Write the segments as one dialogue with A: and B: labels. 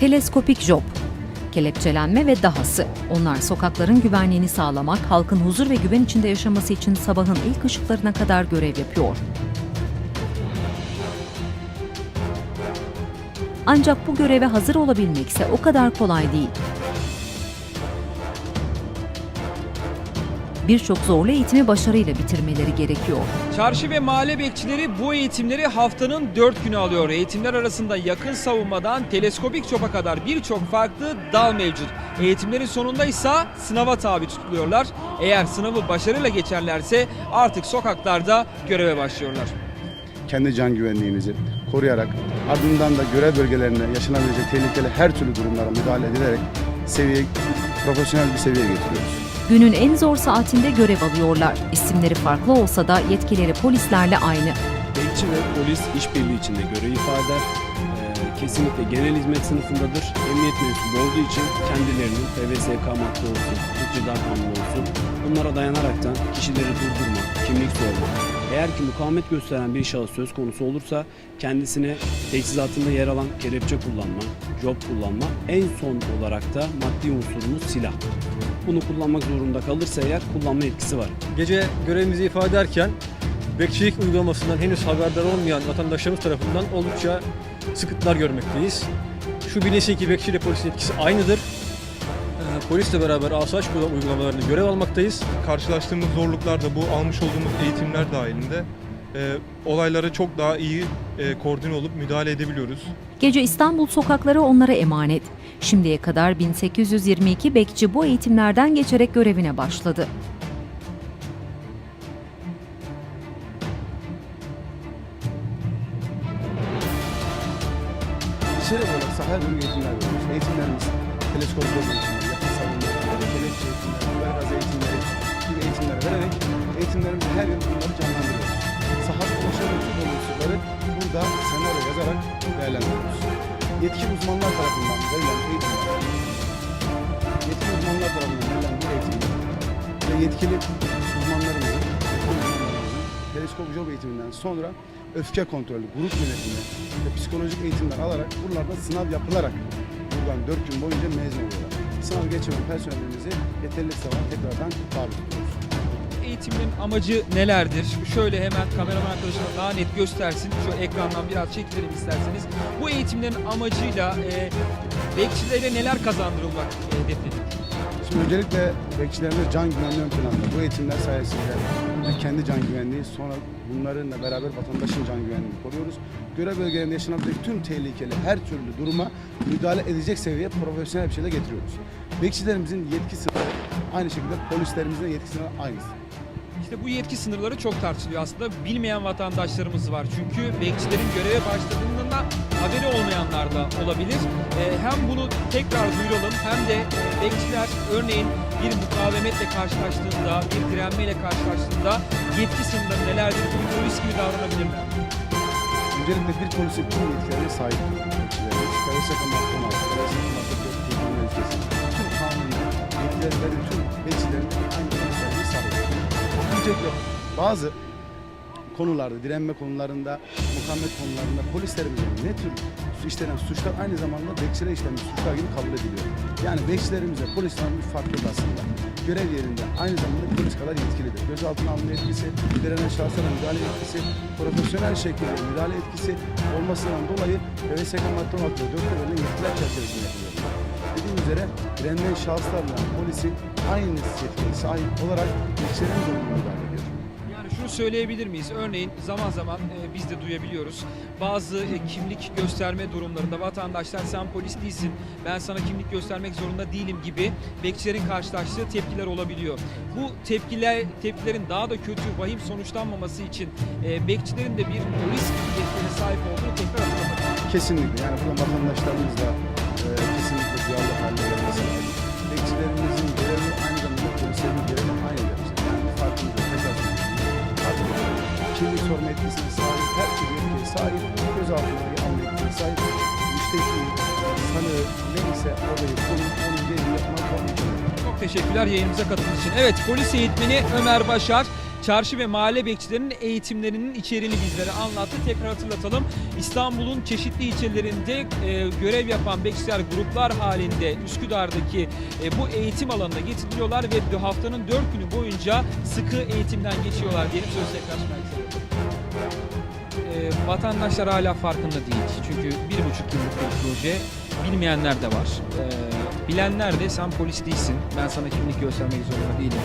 A: Teleskopik job, kelepçelenme ve dahası. Onlar sokakların güvenliğini sağlamak, halkın huzur ve güven içinde yaşaması için sabahın ilk ışıklarına kadar görev yapıyor. Ancak bu göreve hazır olabilmekse o kadar kolay değil. Birçok zorlu eğitimi başarıyla bitirmeleri gerekiyor.
B: Çarşı ve mahalle bekçileri bu eğitimleri haftanın 4 günü alıyor. Eğitimler arasında yakın savunmadan teleskopik çopa kadar birçok farklı dal mevcut. Eğitimlerin sonunda ise sınava tabi tutuluyorlar. Eğer sınavı başarıyla geçerlerse artık sokaklarda göreve başlıyorlar.
C: kendi can güvenliğimizi koruyarak ardından da görev bölgelerine yaşanabilecek tehlikeli her türlü durumlara müdahale edilerek seviye profesyonel bir seviyeye getiriyoruz.
A: Günün en zor saatinde görev alıyorlar. İsimleri farklı olsa da yetkileri polislerle aynı.
D: Bekçi ve polis işbirliği içinde görev ifade. Ee, kesinlikle genel hizmet sınıfındadır. Emniyet mensubu olduğu için kendilerinin PVSK madde olsun, Türk Ceza olsun bunlara dayanaraktan kişileri durdurma, kimlik sorma. Eğer ki mukavemet gösteren bir şahıs söz konusu olursa kendisine teçhizatında yer alan kelepçe kullanma, job kullanma, en son olarak da maddi unsurumuz silah. Bunu kullanmak zorunda kalırsa eğer kullanma etkisi var.
E: Gece görevimizi ifade ederken bekçilik uygulamasından henüz haberdar olmayan vatandaşlarımız tarafından oldukça sıkıntılar görmekteyiz. Şu bilinsin ki bekçi ile polisin etkisi aynıdır. Polisle beraber asayiş uygulamalarını görev almaktayız.
F: karşılaştığımız zorluklar da bu almış olduğumuz eğitimler dahilinde e, olaylara çok daha iyi e, koordine olup müdahale edebiliyoruz.
A: Gece İstanbul sokakları onlara emanet. Şimdiye kadar 1822 bekçi bu eğitimlerden geçerek görevine başladı.
C: İçeri böyle sahaya dönük eğitimler veriyoruz. Eğitimlerimiz teleskop yol vererek eğitimlerimizi her yıl bunları canlandırıyoruz. Sahada ulaşabilen tüm unsurları burada senaryo yazarak değerlendiriyoruz. Yetkin uzmanlar tarafından verilen eğitimler, yetkin uzmanlar tarafından verilen bu eğitimler ve yetkili uzmanlarımızın, uzmanlarımızın teleskop job eğitiminden sonra öfke kontrolü, grup yönetimi ve psikolojik eğitimler alarak buralarda sınav yapılarak buradan 4 gün boyunca mezun oluyorlar. Sınav geçiren personelimizi yeterli sınava tekrardan tabi tutuyoruz.
B: Eğitimin amacı nelerdir? Şöyle hemen kameraman arkadaşına daha net göstersin. Şu ekrandan biraz çekilelim isterseniz. Bu eğitimlerin amacıyla e, bekçilere neler kazandırılmak hedefleniyor?
C: Şimdi öncelikle bekçilerimiz can güvenliği ön planda. Bu eğitimler sayesinde kendi can güvenliği sonra bunlarla beraber vatandaşın can güvenliğini koruyoruz. Görev bölgelerinde yaşanabilecek tüm tehlikeli her türlü duruma müdahale edecek seviyeye profesyonel bir şekilde getiriyoruz. Bekçilerimizin yetki sınırı aynı şekilde polislerimizin yetki sınırı aynısı.
B: İşte bu yetki sınırları çok tartışılıyor aslında. Bilmeyen vatandaşlarımız var. Çünkü bekçilerin göreve başladığında haberi olmayanlar da olabilir. Ee, hem bunu tekrar duyuralım hem de e, bekçiler örneğin bir mukavemetle karşılaştığında, bir direnmeyle karşılaştığında yetki sınırları nelerdir? Bir polis gibi davranabilirler.
C: Öncelikle bir polisin tüm yetkilerine sahip madde 16, KVSK madde 4 tedbirinin ülkesi. Tüm kanunlar, yetkileri ve tüm bekçilerin aynı. Öncelikle bazı konularda, direnme konularında, mukammet konularında polislerimizin ne tür işlenen suçlar aynı zamanda bekçilere işlenmiş suçlar gibi kabul ediliyor. Yani bekçilerimize polislerin bir farklı aslında. Görev yerinde aynı zamanda polis kadar yetkilidir. Gözaltına alma yetkisi, direnen şahslara müdahale yetkisi, profesyonel şekilde müdahale etkisi olmasından dolayı VSK madde 16 ve 4'te verilen yetkiler çerçevesinde yapılıyor. Dediğim üzere direnen şahıslarla polisin aynı yetkiye sahip olarak bekçilerin
B: söyleyebilir miyiz? Örneğin zaman zaman e, biz de duyabiliyoruz. Bazı e, kimlik gösterme durumlarında vatandaşlar sen polis değilsin, ben sana kimlik göstermek zorunda değilim gibi bekçilerin karşılaştığı tepkiler olabiliyor. Bu tepkiler tepkilerin daha da kötü, vahim sonuçlanmaması için e, bekçilerin de bir polis yetkilere sahip olduğunu tekrar hatırlamak.
C: Kesinlikle yani burada vatandaşlarımız da e, kesinlikle duyarlı haline gelmesi. Bekçilerimizin görevi aynı zamanda polislerin görevi aynı derecede. Yani farkımız yok. Tekrar. Kimlik sorma sahip, her türlü yetkiye sahip, gözaltına alma etkisine sahip, müşteki, sanığı neyse olayı, konu, onun dediği yapmak.
B: Çok teşekkürler yayınımıza katıldığınız için. Evet polis eğitmeni Ömer Başar çarşı ve mahalle bekçilerinin eğitimlerinin içeriğini bizlere anlattı. Tekrar hatırlatalım. İstanbul'un çeşitli ilçelerinde e, görev yapan bekçiler gruplar halinde Üsküdar'daki e, bu eğitim alanına getiriliyorlar ve haftanın 4 günü boyunca sıkı eğitimden geçiyorlar diyelim söz tekrar. E, vatandaşlar hala farkında değil. Çünkü bir buçuk yıllık bir proje. Bilmeyenler de var. E, bilenler de sen polis değilsin. Ben sana kimlik göstermek zorunda değilim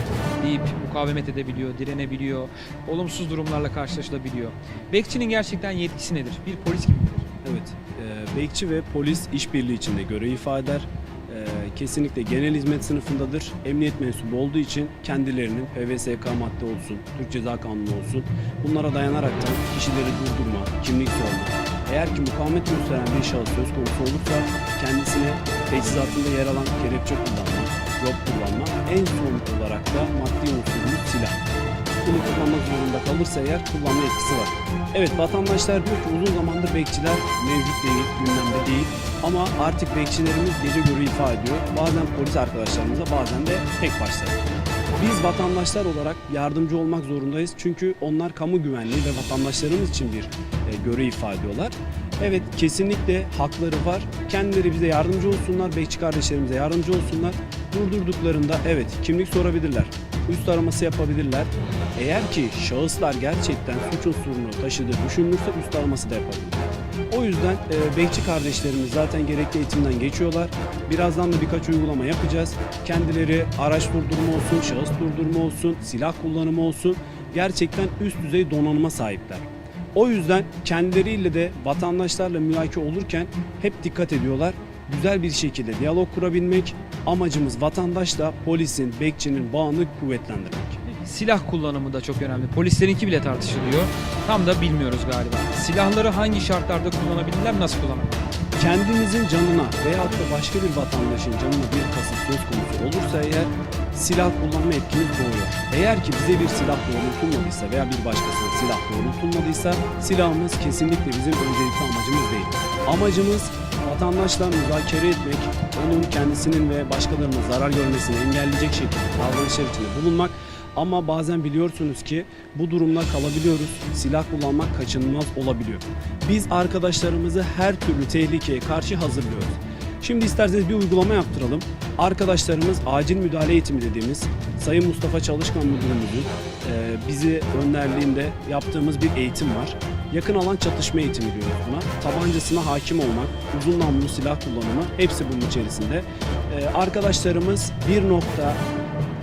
B: deyip mukavemet edebiliyor, direnebiliyor. Olumsuz durumlarla karşılaşılabiliyor. Bekçinin gerçekten yetkisi nedir? Bir polis gibi midir?
D: Evet, e, bekçi ve polis işbirliği içinde görev ifade eder. E, kesinlikle genel hizmet sınıfındadır. Emniyet mensubu olduğu için kendilerinin PVSK madde olsun, Türk Ceza Kanunu olsun bunlara dayanaraktan kişileri durdurma, kimlik sorma. Eğer ki mukavemet gösteren bir şahıs söz konusu olursa kendisine teçhizatında yer alan kelepçe kullanma, job kullanma, en son olarak da maddi unsurumuz silah. Bunu kullanmak zorunda kalırsa eğer kullanma etkisi var. Evet vatandaşlar diyor ki uzun zamandır bekçiler mevcut değil, gündemde değil. Ama artık bekçilerimiz gece görevi ifade ediyor. Bazen polis arkadaşlarımıza bazen de tek başlarına. Biz vatandaşlar olarak yardımcı olmak zorundayız. Çünkü onlar kamu güvenliği ve vatandaşlarımız için bir e, görev ifade ediyorlar. Evet kesinlikle hakları var. Kendileri bize yardımcı olsunlar, bekçi kardeşlerimize yardımcı olsunlar. Durdurduklarında evet kimlik sorabilirler, üst araması yapabilirler. Eğer ki şahıslar gerçekten suç unsurunu taşıdığı düşünülürse üst araması da yapabilir. O yüzden e, bekçi kardeşlerimiz zaten gerekli eğitimden geçiyorlar. Birazdan da birkaç uygulama yapacağız. Kendileri araç durdurma olsun, şahıs durdurma olsun, silah kullanımı olsun gerçekten üst düzey donanıma sahipler. O yüzden kendileriyle de vatandaşlarla mülaki olurken hep dikkat ediyorlar. Güzel bir şekilde diyalog kurabilmek, amacımız vatandaşla polisin, bekçinin bağını kuvvetlendirmek.
B: Silah kullanımı da çok önemli. Polislerinki bile tartışılıyor. Tam da bilmiyoruz galiba. Silahları hangi şartlarda kullanabilirler, nasıl kullanabilirler?
D: kendimizin canına veyahut da başka bir vatandaşın canına bir kasıt söz konusu olursa eğer silah kullanma etkimiz doğuyor. Eğer ki bize bir silah doğrultulmadıysa veya bir başkasına silah doğrultulmadıysa silahımız kesinlikle bizim öncelikli amacımız değil. Amacımız vatandaşla müzakere etmek, onun kendisinin ve başkalarının zarar görmesini engelleyecek şekilde davranışlar içinde bulunmak ama bazen biliyorsunuz ki bu durumda kalabiliyoruz. Silah kullanmak kaçınılmaz olabiliyor. Biz arkadaşlarımızı her türlü tehlikeye karşı hazırlıyoruz. Şimdi isterseniz bir uygulama yaptıralım. Arkadaşlarımız acil müdahale eğitimi dediğimiz Sayın Mustafa Çalışkan Müdürümüzün e, bizi önderliğinde yaptığımız bir eğitim var. Yakın alan çatışma eğitimi diyoruz buna. Tabancasına hakim olmak, uzun namlulu silah kullanımı hepsi bunun içerisinde. E, arkadaşlarımız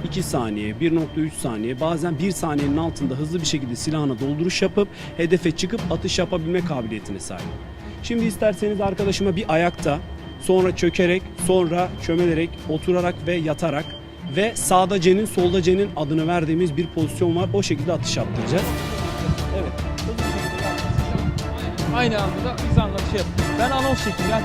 D: 1.2 saniye, 1.3 saniye, bazen 1 saniyenin altında hızlı bir şekilde silahına dolduruş yapıp hedefe çıkıp atış yapabilme kabiliyetine sahip. Şimdi isterseniz arkadaşıma bir ayakta, sonra çökerek, sonra çömelerek, oturarak ve yatarak ve sağda C'nin, solda C'nin adını verdiğimiz bir pozisyon var. O şekilde atış yaptıracağız. Evet.
B: Aynı anda da biz anlatış yap. Ben anons ben